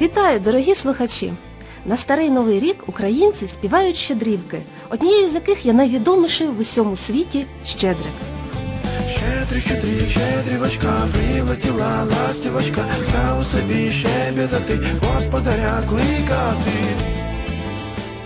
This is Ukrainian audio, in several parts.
Вітаю, дорогі слухачі! На старий новий рік українці співають щедрівки, однією з яких є найвідоміший в усьому світі щедрик. Щедрик, щедрик, щедрівочка, прилетіла ластівочка, став у собі щебетати, господаря кликати.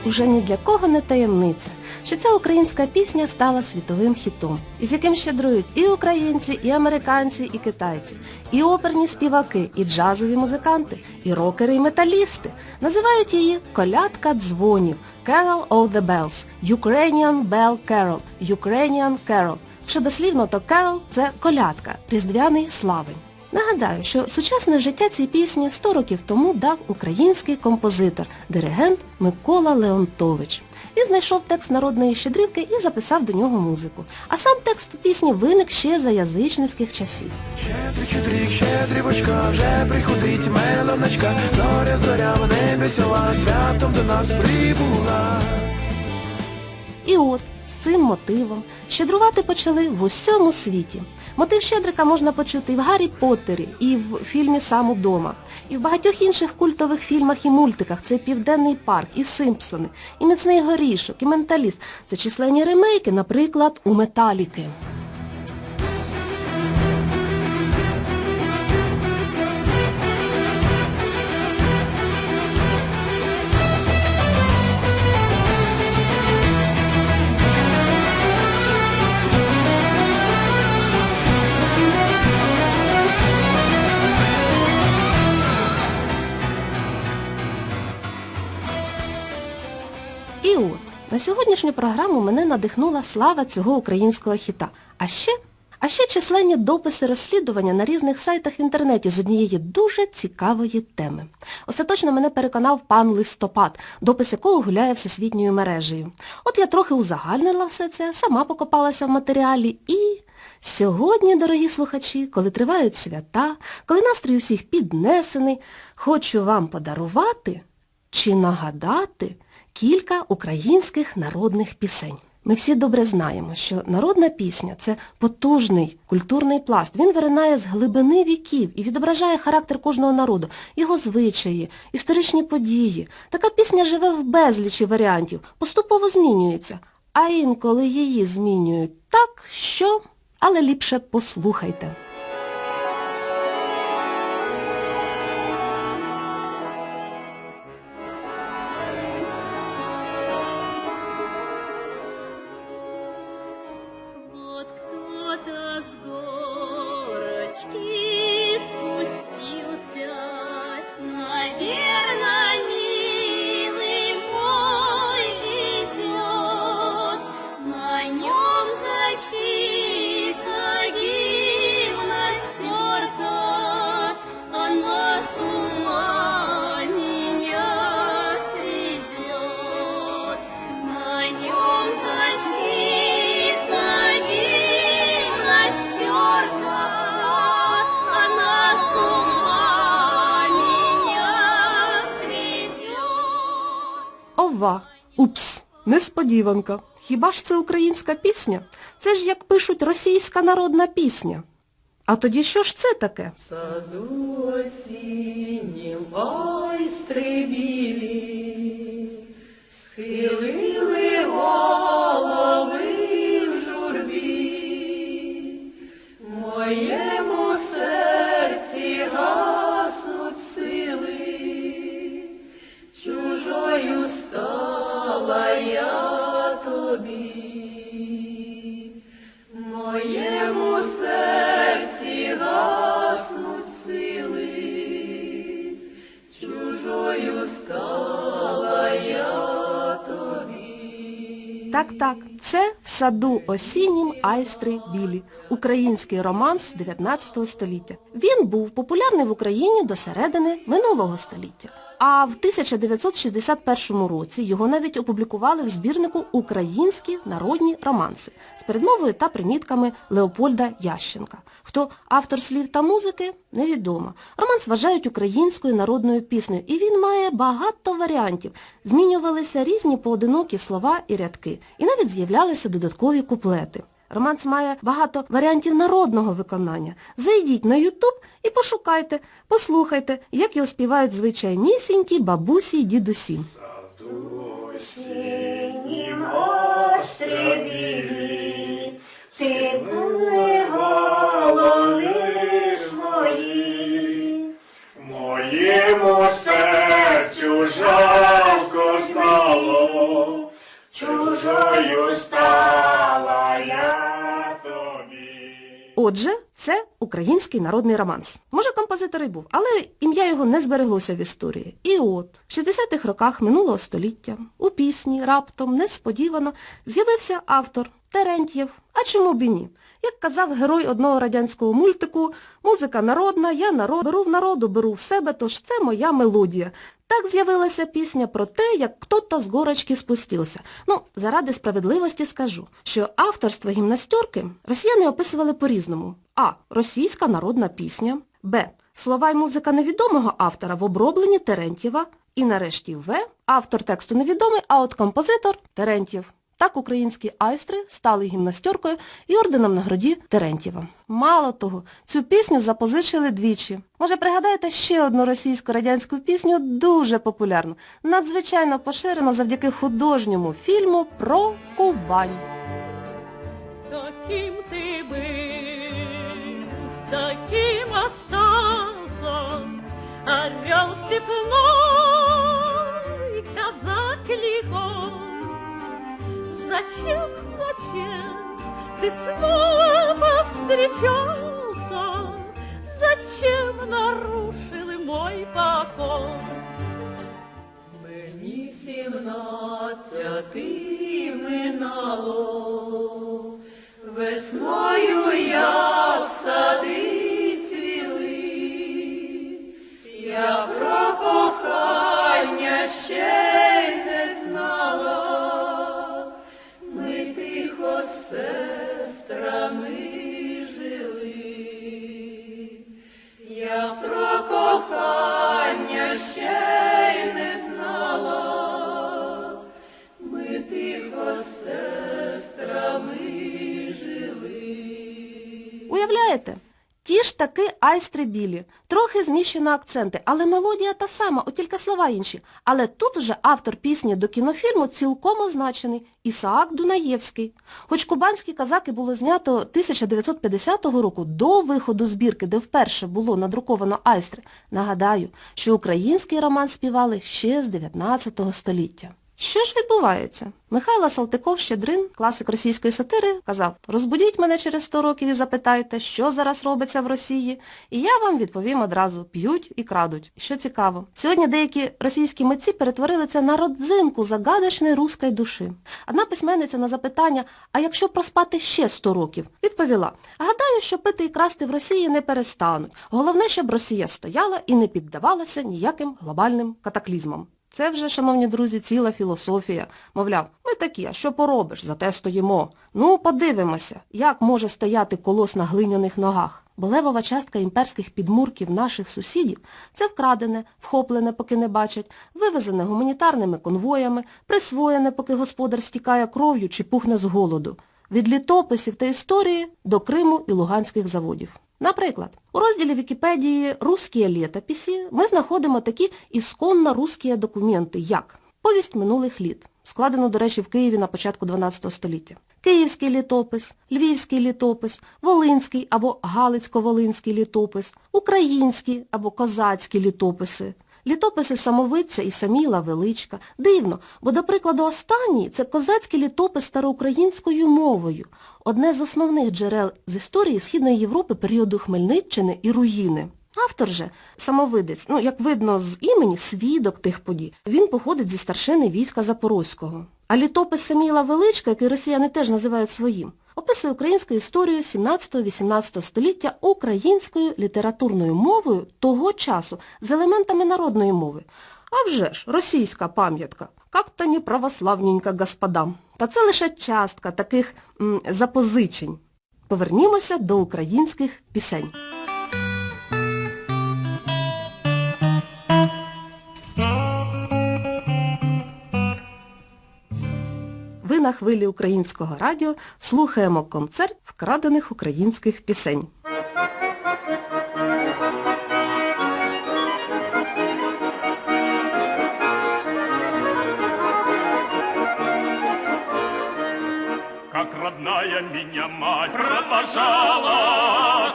Уже ні для кого не таємниця, що ця українська пісня стала світовим хітом, із яким щедрують і українці, і американці, і китайці, і оперні співаки, і джазові музиканти, і рокери, і металісти. Називають її «Колядка дзвонів» Carol of the Bells, Ukrainian Bell Carol, Ukrainian Carol. Що дослівно, то Carol – це колядка, різдвяний славень. Нагадаю, що сучасне життя цій пісні 100 років тому дав український композитор, диригент Микола Леонтович. Він знайшов текст народної щедрівки і записав до нього музику. А сам текст пісні виник ще за язичницьких часів. Щедрик, щедрик, щедрівочка, вже приходить меланочка, зоря, зоря в небі сяла, святом до нас прибула. І от цим мотивом щедрувати почали в усьому світі. Мотив Щедрика можна почути і в Гаррі Поттері, і в фільмі Сам удома, і в багатьох інших культових фільмах і мультиках. Це Південний парк, і Симпсони, і Міцний горішок, і Менталіст. Це численні ремейки, наприклад, у Металіки. Сьогоднішню програму мене надихнула слава цього українського хіта. А ще, а ще численні дописи розслідування на різних сайтах в інтернеті з однієї дуже цікавої теми. Остаточно мене переконав пан Листопад, допис якого гуляє всесвітньою мережею. От я трохи узагальнила все це, сама покопалася в матеріалі і... Сьогодні, дорогі слухачі, коли тривають свята, коли настрій усіх піднесений, хочу вам подарувати чи нагадати кілька українських народних пісень. Ми всі добре знаємо, що народна пісня – це потужний культурний пласт. Він виринає з глибини віків і відображає характер кожного народу, його звичаї, історичні події. Така пісня живе в безлічі варіантів, поступово змінюється, а інколи її змінюють так, що... Але ліпше послухайте. Несподіванка. Хіба ж це українська пісня? Це ж, як пишуть, російська народна пісня. А тоді що ж це таке? саду осіннім айстри білі, схилили саду осіннім айстри білі, український романс 19 століття. Він був популярний в Україні до середини минулого століття. А в 1961 році його навіть опублікували в збірнику Українські народні романси з передмовою та примітками Леопольда Ященка. Хто автор слів та музики, невідомо. Романс вважають українською народною піснею, і він має багато варіантів. Змінювалися різні поодинокі слова і рядки, і навіть з'являлися додаткові куплети. Романс має багато варіантів народного виконання. Зайдіть на Ютуб і пошукайте, послухайте, як його співають звичайнісінькі бабусі й дідусі. Моєму серцю жалко стало, чужою стала я. Отже, це український народний романс. Може, композитор і був, але ім'я його не збереглося в історії. І от, в 60-х роках минулого століття у пісні раптом, несподівано, з'явився автор Терентьєв. А чому б і ні? Як казав герой одного радянського мультику, музика народна, я народ, беру в народу, беру в себе, тож це моя мелодія. Так з'явилася пісня про те, як хто-то з горочки спустився. Ну, заради справедливості скажу, що авторство гімнастерки росіяни описували по-різному. А. Російська народна пісня. Б. Слова й музика невідомого автора в обробленні Терентьєва. І нарешті В. Автор тексту невідомий, а от композитор Терентьєв. Так українські айстри стали гімнастеркою і орденом на груді Терентьєва. Мало того, цю пісню запозичили двічі. Може, пригадаєте ще одну російсько-радянську пісню, дуже популярну, надзвичайно поширено завдяки художньому фільму про Кубань. Каким ты был, таким остался, Орел степной, Зачем, зачем ты снова повстречался? Зачем нарушил мой покой? Мені сімнадцяти минало, весною я в сади Уявляєте? Ті ж таки айстри білі, трохи зміщено акценти, але мелодія та сама, от тільки слова інші. Але тут уже автор пісні до кінофільму цілком означений – Ісаак Дунаєвський. Хоч кубанські казаки було знято 1950 року до виходу збірки, де вперше було надруковано айстри, нагадаю, що український роман співали ще з 19 століття. Що ж відбувається? Михайло Салтиков-Щедрин, класик російської сатири, казав, розбудіть мене через 100 років і запитайте, що зараз робиться в Росії, і я вам відповім одразу, п'ють і крадуть. Що цікаво, сьогодні деякі російські митці перетворили це на родзинку загадочної руської душі. Одна письменниця на запитання, а якщо проспати ще 100 років, відповіла, гадаю, що пити і красти в Росії не перестануть. Головне, щоб Росія стояла і не піддавалася ніяким глобальним катаклізмам. Це вже, шановні друзі, ціла філософія. Мовляв, ми такі, а що поробиш, зате стоїмо. Ну, подивимося, як може стояти колос на глиняних ногах. Бо левова частка імперських підмурків наших сусідів – це вкрадене, вхоплене, поки не бачать, вивезене гуманітарними конвоями, присвоєне, поки господар стікає кров'ю чи пухне з голоду. Від літописів та історії до Криму і Луганських заводів. Наприклад, у розділі Вікіпедії «Русські літописи» ми знаходимо такі ісконно русські документи, як «Повість минулих літ», складену, до речі, в Києві на початку 12 століття, Київський літопис, Львівський літопис, Волинський або Галицько-Волинський літопис, Українські або Козацькі літописи, Літописи самовидця і Саміла Величка. Дивно, бо, до прикладу, останній – це козацький літопис староукраїнською мовою, одне з основних джерел з історії Східної Європи періоду Хмельниччини і руїни. Автор же, самовидець, ну, як видно з імені, свідок тих подій, він походить зі старшини війська Запорозького. А літопис Саміла Величка, який росіяни теж називають своїм, описує українську історію 17-18 століття українською літературною мовою того часу з елементами народної мови. А вже ж, російська пам'ятка. Как-то не православненько, господам. Та це лише частка таких м, запозичень. Повернімося до українських пісень. Ви на хвилі українського радіо слухаємо концерт вкрадених українських пісень. Как родная меня мать провожала,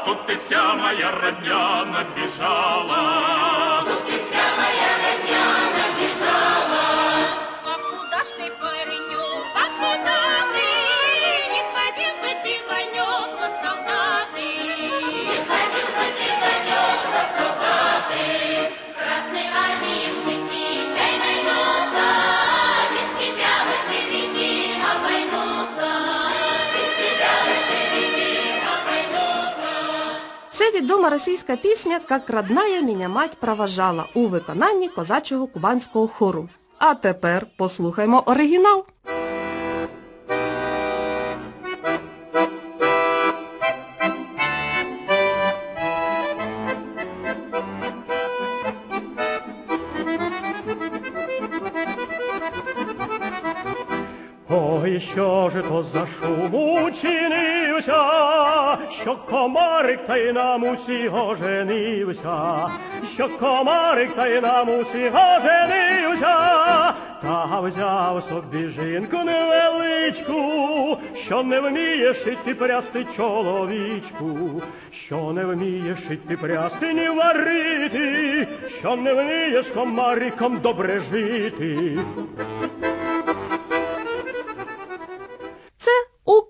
Тут и вся моя родня набежала. А куда ж ты, паренек, а куда ты? Не ходил бы ты, конек, во солдаты. Не ходил бы ты, конек, во солдаты. Відома російська пісня «Как родная меня мать проважала» у виконанні козачого кубанського хору. А тепер послухаймо оригінал. Що ж то за шум учинився, що комарик та й нам усі оженився, що комарик та й нам усі оженився, та взяв собі жінку невеличку, що не вміє шити прясти чоловічку, що не вміє шити прясти ні варити, що не вміє з комариком добре жити.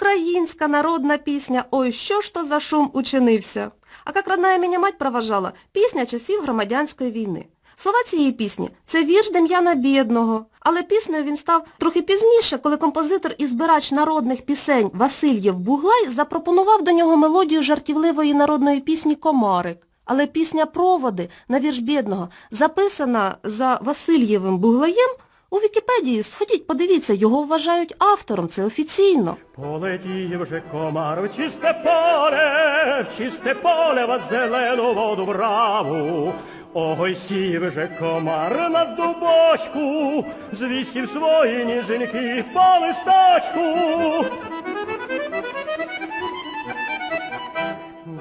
Українська народна пісня «Ой, що ж то за шум учинився». А «Как родная меня мать проважала» – пісня часів громадянської війни. Слова цієї пісні – це вірш Дем'яна Бєдного, але піснею він став трохи пізніше, коли композитор і збирач народних пісень Васильєв Буглай запропонував до нього мелодію жартівливої народної пісні «Комарик». Але пісня «Проводи» на вірш Бєдного записана за Васильєвим Буглаєм у Вікіпедії. Сходіть, подивіться, його вважають автором, це офіційно. Полетів вже комар в чисте поле, в чисте поле в зелену воду браву. Ой, сів вже комар на дубочку, звісів свої ніженьки по листочку.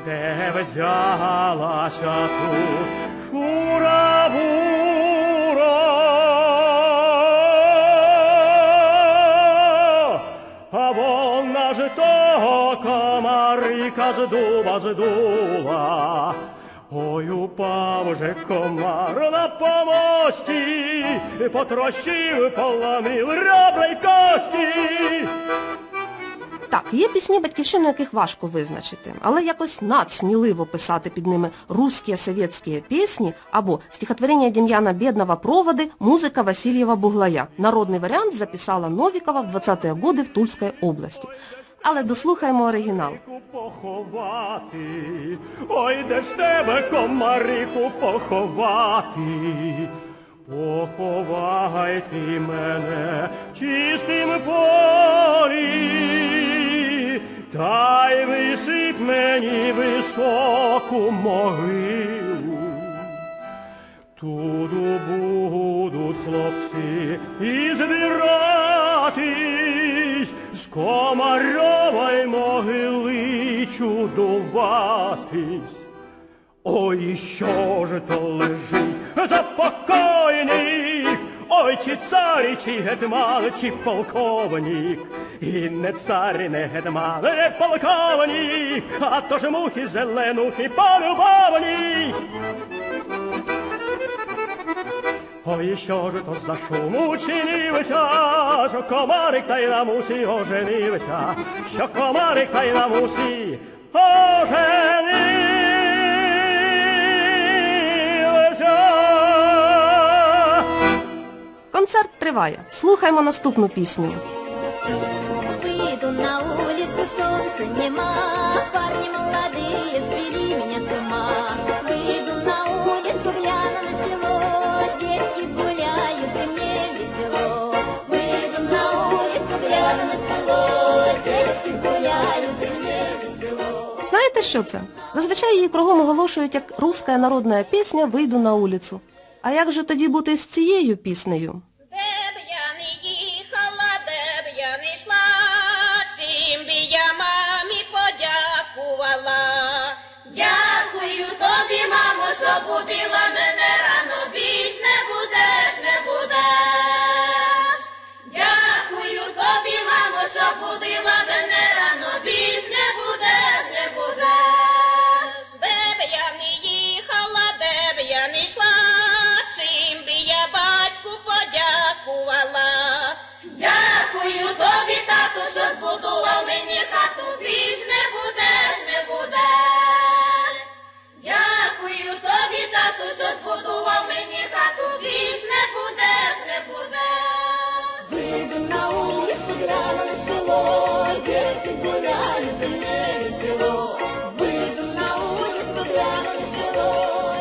Де взялася тут шура комарика з здула. Ой, упав же комар на помості, потрощив, поламив ребра й кості. Так, є пісні батьківщини, яких важко визначити, але якось надсміливо писати під ними русські совєтські пісні або стихотворення Дем'яна Бєдного «Проводи», музика Васильєва Буглая. Народний варіант записала Новікова в 20-е годи в Тульській області. Але дослухаємо оригінал. Поховати, ой, де ж тебе, комарику, поховати? Поховай ти мене в чистім полі, та й висип мені високу могилу. Туди будуть хлопці і збиратись, з комарової могили чудуватись. Ой, що ж то лежить за покойник, ой, чи цар, чи гетьман, чи полковник, і не цар, і не гетьман, не полковник, а то ж мухи зеленухи полюбовник. Ой, що ж то за шум учинився, що комарик та й на мусі оженився, що комарик та й на мусі оженився. Концерт триває. Слухаймо наступну пісню. Выйду на улицу, солнца нема, парни молодые свели меня с ума. Выйду на улицу, гляну на село, детки гуляют, и мне весело. Выйду на улицу, глядя на село, дети гуляют, и мне весело. Знаєте, що це? Зазвичай її кругом оголошують як руська народна пісня «Вийду на улицю. А як же тоді бути з цією піснею? Тату, що збудував мені хату, більш не будеш, не будеш. Дякую тобі, тату, що збудував мені хату, більш не будеш, не будеш. Выйду на улицу, гляну на село, Дети гуляют, и мне весело. Выйду на улицу, гляну село.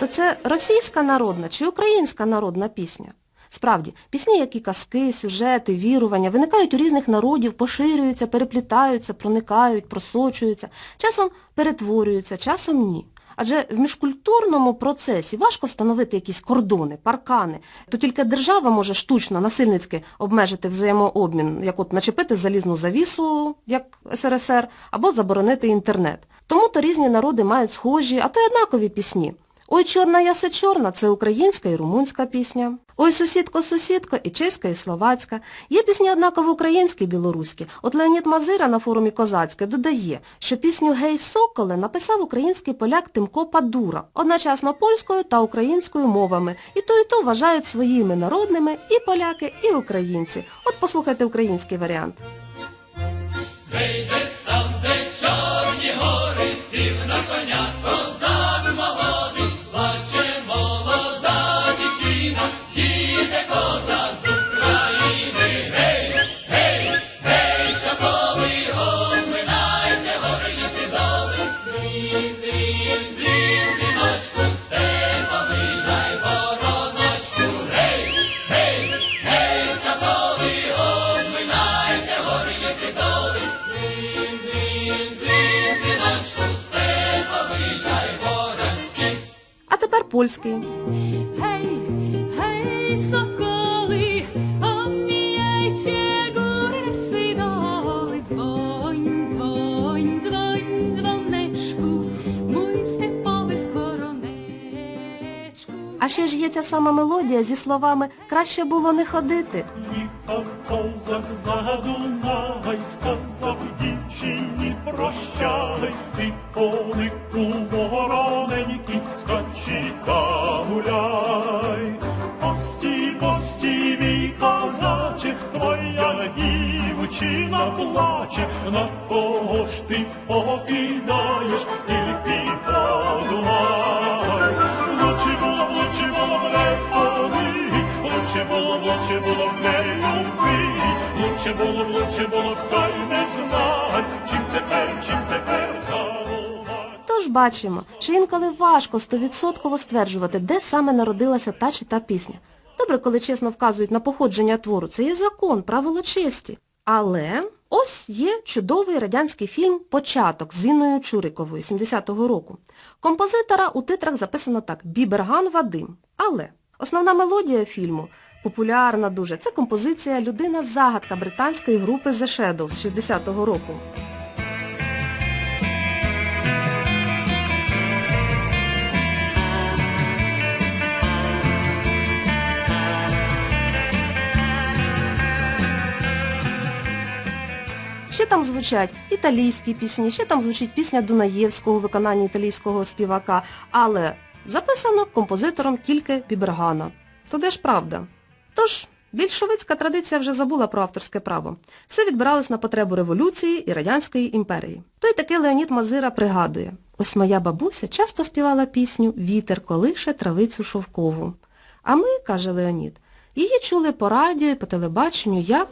То це російська народна чи українська народна пісня? Справді, пісні, як і казки, сюжети, вірування, виникають у різних народів, поширюються, переплітаються, проникають, просочуються, часом перетворюються, часом ні. Адже в міжкультурному процесі важко встановити якісь кордони, паркани. То тільки держава може штучно, насильницьки обмежити взаємообмін, як от начепити залізну завісу, як СРСР, або заборонити інтернет. Тому то різні народи мають схожі, а то й однакові пісні. Ой, чорна ясе чорна це українська і румунська пісня. Ой, сусідко, сусідко, і чеська, і словацька. Є пісні однаково українські і білоруські. От Леонід Мазира на форумі Козацьке додає, що пісню Гей Соколе написав український поляк Тимко Падура, одночасно польською та українською мовами. І то і то вважають своїми народними і поляки, і українці. От послухайте український варіант. А тепер польський. Hej, hej, sokoły, omijajcie góry, lesy, doły, dzwoń, dzwoń, dzwoń, dzwoneczku, mój stepowy. А ще ж є ця сама мелодія зі словами «краще було не ходити». Козак за Дунай, сказав дівчині прощай, ти конику вороненький, на кого ж ти покидаєш, тільки подумай. Лучше було б, лучше було б не ходи, лучше було б, лучше було б не люби, лучше було б, лучше було б, хай не знай, чим тепер, чим тепер забувати. Тож бачимо, що інколи важко стовідсотково стверджувати, де саме народилася та чи та пісня. Добре, коли чесно вказують на походження твору, це є закон, правило честі. Але ось є чудовий радянський фільм «Початок» з Інною Чуриковою 70-го року. Композитора у титрах записано так Біберган Вадим. Але основна мелодія фільму популярна дуже. Це композиція Людина-загадка британської групи The Shadows з 60-го року. Там звучать італійські пісні, ще там звучить пісня Дунаєвського у виконанні італійського співака, але записано композитором тільки Бібергана. То де ж правда? Тож, більшовицька традиція вже забула про авторське право. Все відбиралось на потребу революції і Радянської імперії. Той таки Леонід Мазира пригадує, ось моя бабуся часто співала пісню «Вітер колише травицю шовкову». А ми, каже Леонід, її чули по радіо і по телебаченню як...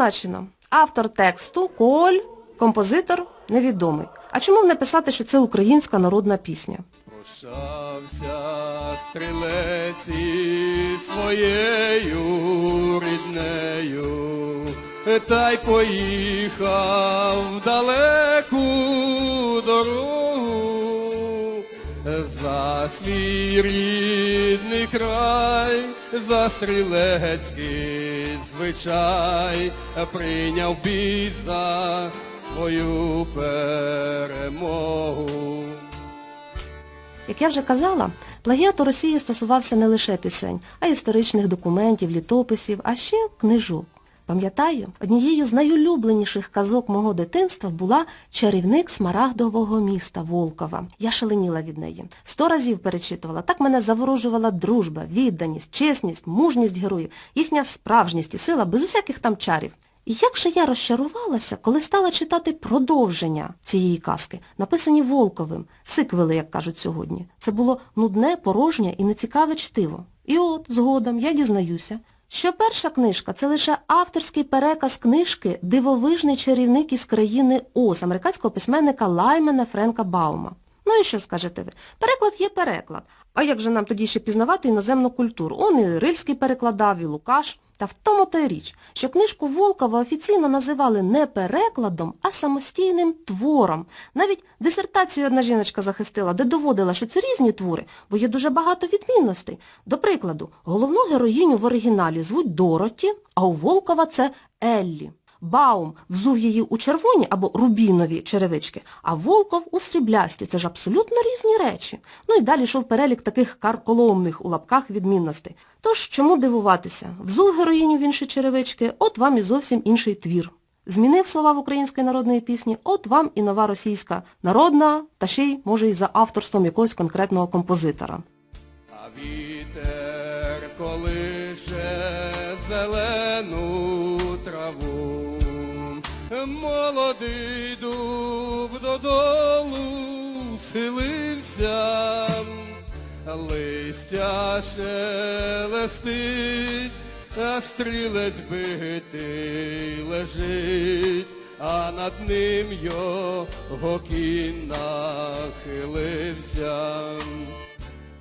зазначено. Автор тексту Коль, композитор невідомий. А чому не писати, що це українська народна пісня? Прощався стрілець із своєю ріднею, та й поїхав в далеку дорогу за свій рідний край, за стрілецький звичай, прийняв бій за свою перемогу. Як я вже казала, плагіат у Росії стосувався не лише пісень, а й історичних документів, літописів, а ще книжок. Пам'ятаю, однією з найулюбленіших казок мого дитинства була чарівник смарагдового міста Волкова. Я шаленіла від неї. Сто разів перечитувала. Так мене заворожувала дружба, відданість, чесність, мужність героїв, їхня справжність і сила без усяких там чарів. І як же я розчарувалася, коли стала читати продовження цієї казки, написані Волковим, сиквели, як кажуть сьогодні. Це було нудне, порожнє і нецікаве чтиво. І от, згодом, я дізнаюся, що перша книжка – це лише авторський переказ книжки «Дивовижний чарівник із країни Оз» американського письменника Лаймена Френка Баума. Ну і що скажете ви? Переклад є переклад. А як же нам тоді ще пізнавати іноземну культуру? Он і Рильський перекладав, і Лукаш. Та в тому та й річ, що книжку Волкова офіційно називали не перекладом, а самостійним твором. Навіть дисертацію одна жіночка захистила, де доводила, що це різні твори, бо є дуже багато відмінностей. До прикладу, головну героїню в оригіналі звуть Дороті, а у Волкова це Еллі. Баум взув її у червоні або рубінові черевички, а Волков у сріблясті. Це ж абсолютно різні речі. Ну і далі йшов перелік таких карколомних у лапках відмінностей. Тож чому дивуватися? Взув героїню в інші черевички, от вам і зовсім інший твір. Змінив слова в української народної пісні, от вам і нова російська народна, та ще й, може, і за авторством якогось конкретного композитора. А вітер колише зелену траву, молодий дуб додолу схилився, листя шелестить, а стрілець битий лежить, а над ним його кінь нахилився.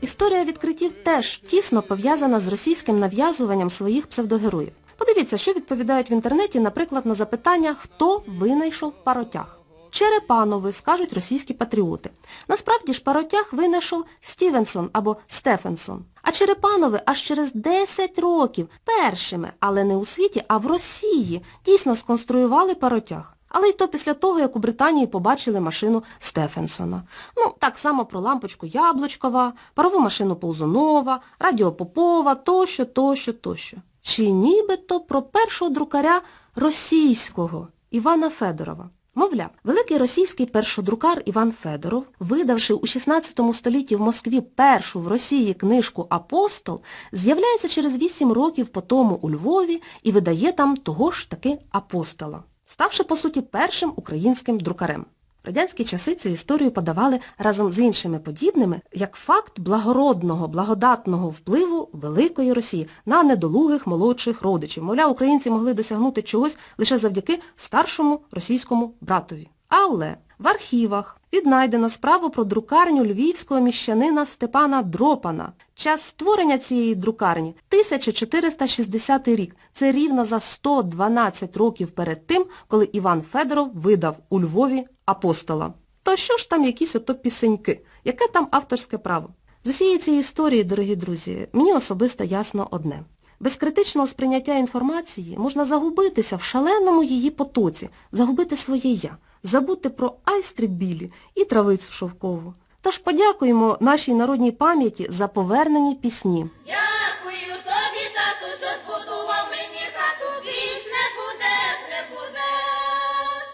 Історія відкриттів теж тісно пов'язана з російським нав'язуванням своїх псевдогероїв. Подивіться, що відповідають в інтернеті, наприклад, на запитання, хто винайшов паротяг. Черепанови, скажуть російські патріоти. Насправді ж паротяг винайшов Стівенсон або Стефенсон. А Черепанови аж через 10 років першими, але не у світі, а в Росії, дійсно сконструювали паротяг. Але й то після того, як у Британії побачили машину Стефенсона. Ну, так само про лампочку Яблучкова, парову машину Ползунова, радіо Попова, тощо, тощо, тощо. Чи нібито про першого друкаря російського Івана Федорова. Мовляв, великий російський першодрукар Іван Федоров, видавши у 16 столітті в Москві першу в Росії книжку «Апостол», з'являється через 8 років по тому у Львові і видає там того ж таки апостола, ставши, по суті, першим українським друкарем. Радянські часи цю історію подавали разом з іншими подібними як факт благородного, благодатного впливу Великої Росії на недолугих молодших родичів. Мовляв, українці могли досягнути чогось лише завдяки старшому російському братові. Але в архівах віднайдено справу про друкарню львівського міщанина Степана Дропана. Час створення цієї друкарні 1460 рік. Це рівно за 112 років перед тим, коли Іван Федоров видав у Львові апостола. То що ж там якісь ото пісеньки? Яке там авторське право? З усієї цієї історії, дорогі друзі, мені особисто ясно одне. Без критичного сприйняття інформації можна загубитися в шаленому її потоці, загубити своє я, забути про айстри білі і травицю шовкову. Тож подякуємо нашій народній пам'яті за повернені пісні. Дякую тобі, тату, що збудував мені хату, більш не будеш, не будеш.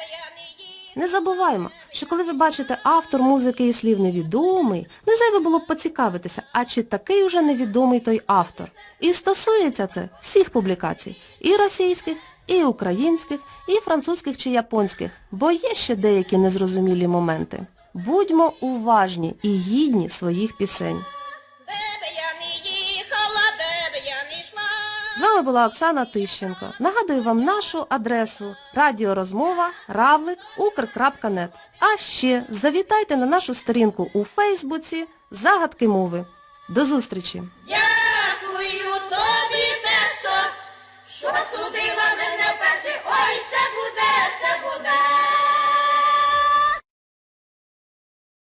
Я не їду. Не забуваймо, що коли ви бачите автор музики і слів невідомий, не зайве було б поцікавитися, а чи такий уже невідомий той автор. І стосується це всіх публікацій, і російських, і українських, і французьких чи японських, бо є ще деякі незрозумілі моменти. Будьмо уважні і гідні своїх пісень. Вами була Оксана Тищенко. Нагадую вам нашу адресу радіорозмова равлик укр.нет. А ще завітайте на нашу сторінку у Фейсбуці Загадки мови. До зустрічі! Дякую тобі, те, що, що судила